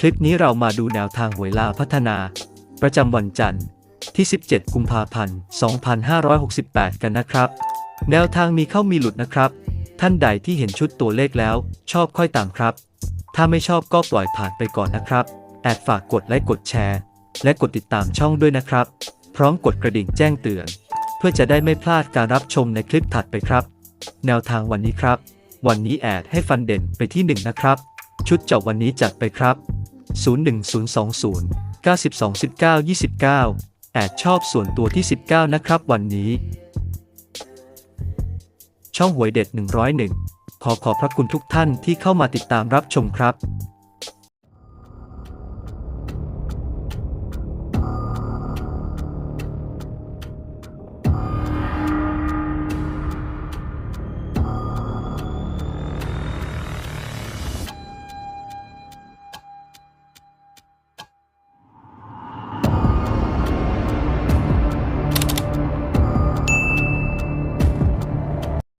คลิปนี้เรามาดูแนวทางหวยลาพัฒนา ประจำวันจันทร์ที่ 17 กุมภาพันธ์ 2568 กันนะครับ แนวทางมีเข้ามีหลุดนะครับ ท่านใดที่เห็นชุดตัวเลขแล้ว ชอบค่อยตามครับ ถ้าไม่ชอบก็ปล่อยผ่านไปก่อนนะครับ แอดฝากกดไลค์กดแชร์ และกดติดตามช่องด้วยนะครับ พร้อมกดกระดิ่งแจ้งเตือน เพื่อจะได้ไม่พลาดการรับชมในคลิปถัดไปครับ แนวทางวันนี้ครับ วันนี้แอดให้ฟันเด่นไปที่ 1 นะครับ ชุดเจาะวันนี้จัดไปครับ 01020 92 19 29 แอดชอบส่วนตัวที่ 19 นะครับวันนี้ ช่องหวยเด็ด 101 ขอขอบพระคุณทุกท่านที่เข้ามาติดตามรับชมครับ